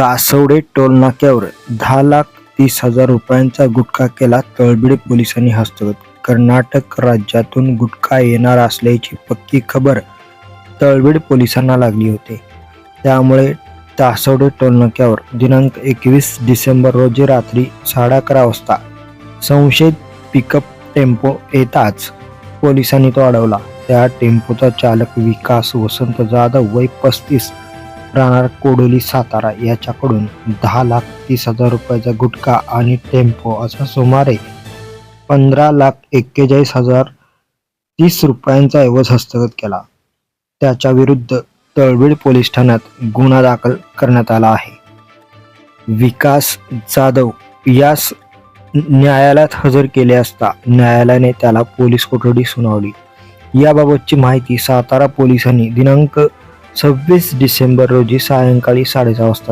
Taswade toll नाक्यावर दहा लाख तीस हजार रुपयांचा गुटखा केला तळबिड पोलिसांनी हस्तगत. कर्नाटक राज्यातून गुटखा येणार असल्याची पक्की खबर तळबिड पोलिसांना लागली होती. त्यामुळे तासवडे टोलनाक्यावर दिनांक एकवीस डिसेंबर रोजी रात्री साडे अकरा वाजता संशयित पिकअप टेम्पो येताच पोलिसांनी तो अडवला. त्या टेम्पोचा चालक विकास वसंत जाधव वय पस्तीस राहणार कोडोली सातारा याच्याकडून दहा लाख तीस हजार रुपयाचा गुटखा आणि टेम्पो असा सुमारे पंधरा लाख एक्केचाळीस हजार तीस रुपयांचा ऐवज हस्तगत केला. त्याच्या विरुद्ध तळबीड पोलीस ठाण्यात गुन्हा दाखल करण्यात आला आहे. विकास जाधव यास न्यायालयात हजर केले असता न्यायालयाने त्याला पोलीस कोठडी सुनावली. याबाबतची माहिती सातारा पोलिसांनी दिनांक सव्वीस डिसेंबर रोजी सायंकाळी साडेसहा वाजता.